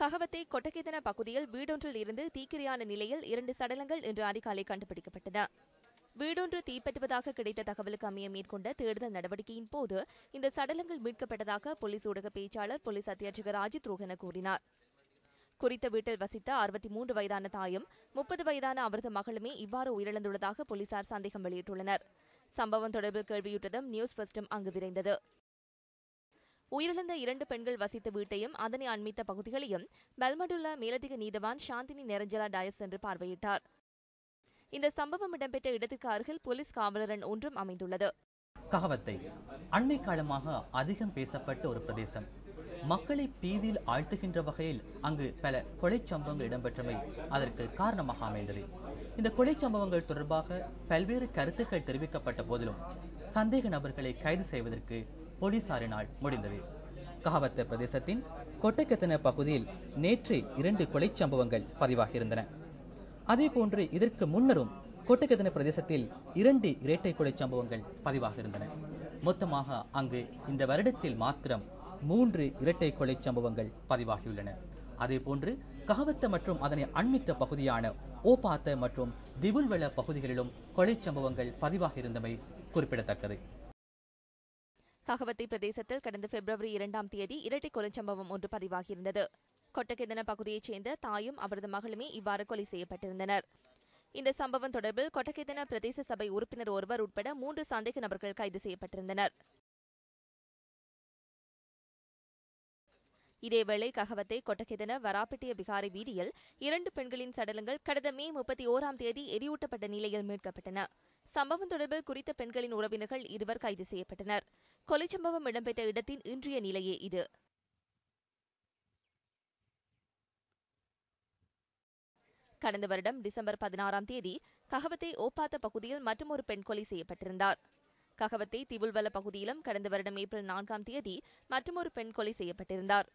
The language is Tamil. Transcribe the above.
ககவத்தை கொட்டகேதன பகுதியில் வீடொன்றில் இருந்து தீக்கிரையான நிலையில் இரண்டு சடலங்கள் இன்று அதிகாலை கண்டுபிடிக்கப்பட்டன. வீடொன்று தீப்பற்றுவதாக கிடைத்த தகவலுக்கு அமைய மேற்கொண்ட தேடுதல் நடவடிக்கையின் போது இந்த சடலங்கள் மீட்கப்பட்டதாக போலீஸ் ஊடக பேச்சாளர் போலீஸ் அத்தியட்சகர் அஜித் ரோஹன கூறினார். குறித்த வீட்டில் வசித்த அறுபத்தி மூன்று வயதான தாயும் முப்பது வயதான அவரது மகளுமே இவ்வாறு உயிரிழந்துள்ளதாக போலீசார் சந்தேகம் வெளியிட்டுள்ளனர். சம்பவம் தொடர்பில் கேள்வியுற்றதும் நியூஸ் ஃபர்ஸ்டும் அங்கு விரைந்தது. உயிரிழந்த இரண்டு பெண்கள் வசித்த வீட்டையும் அதனை அண்மித்த பகுதிகளையும் பெல்மடுள்ள மேலதிக நீதவான் சாந்தினி நிரஞ்சலா டயஸ் சென்று பார்வையிட்டார். இந்த சம்பவம் இடம்பெற்ற இடத்திற்கு அருகில் போலீஸ் காவலரன் ஒன்றும் அமைந்துள்ளது. ககவத்தை. அண்மை காலமாக அதிகம் பேசப்பட்ட ஒரு பிரதேசம். மக்களை பீதியில் ஆழ்த்துகின்ற வகையில் அங்கு பல கொலை சம்பவங்கள் இடம்பெற்றமை அதற்கு காரணமாக அமைந்தது. இந்த கொலை சம்பவங்கள் தொடர்பாக பல்வேறு கருத்துக்கள் தெரிவிக்கப்பட்ட போதிலும் சந்தேக நபர்களை கைது செய்வதற்கு போலீசாரினால் முடிந்தது. கஹவத்த பிரதேசத்தின் கொட்டக்கத்தன பகுதியில் நேற்று இரண்டு கொலை சம்பவங்கள் பதிவாகியிருந்தன. அதேபோன்று இதற்கு முன்னரும் கொட்டக்கத்தன பிரதேசத்தில் இரண்டு இரட்டை கொலை சம்பவங்கள் பதிவாகியிருந்தன. மொத்தமாக அங்கு இந்த வருடத்தில் மாத்திரம் மூன்று இரட்டை கொலை சம்பவங்கள் பதிவாகியுள்ளன. அதேபோன்று கஹவத்த மற்றும் அதனை அண்மித்த பகுதியான ஓபாத்த மற்றும் திவுல்வெள பகுதிகளிலும் கொலை சம்பவங்கள் பதிவாகியிருந்தமை குறிப்பிடத்தக்கது. ககவத்தை பிரதேசத்தில் கடந்த பிப்ரவரி இரண்டாம் தேதி இரட்டை கொலை சம்பவம் ஒன்று பதிவாகியிருந்தது. கொட்டக்கெதன பகுதியைச் சேர்ந்த தாயும் அவரது மகளுமே இவ்வாறு கொலை செய்யப்பட்டிருந்தனர். இந்த சம்பவம் தொடர்பில் கொட்டக்கெதன பிரதேச சபை உறுப்பினர் ஒருவர் உட்பட மூன்று சந்தேக நபர்கள் கைது செய்யப்பட்டிருந்தனர். இதேவேளை ககவத்தை கொட்டக்கெதன வராப்பிட்டிய பிகாரி வீதியில் இரண்டு பெண்களின் சடலங்கள் கடந்த மே முப்பத்தி ஓராம் தேதி எரியூட்டப்பட்ட நிலையில் மீட்கப்பட்டன. சம்பவம் தொடர்பில் குறித்த பெண்களின் உறவினர்கள் இருவர் கைது செய்யப்பட்டனர். கொலை சம்பவம் இடம்பெற்ற இடத்தின் இன்றைய நிலையே இது. கடந்த வருடம் டிசம்பர் பதினாறாம் தேதி ககவத்தை ஓப்பாத்த பகுதியில் மற்றொரு பெண் கொலை செய்யப்பட்டிருந்தார். ககவத்தை திவுல்வல பகுதியிலும் கடந்த வருடம் ஏப்ரல் நான்காம் தேதி மற்றொரு பெண் கொலை செய்யப்பட்டிருந்தார்.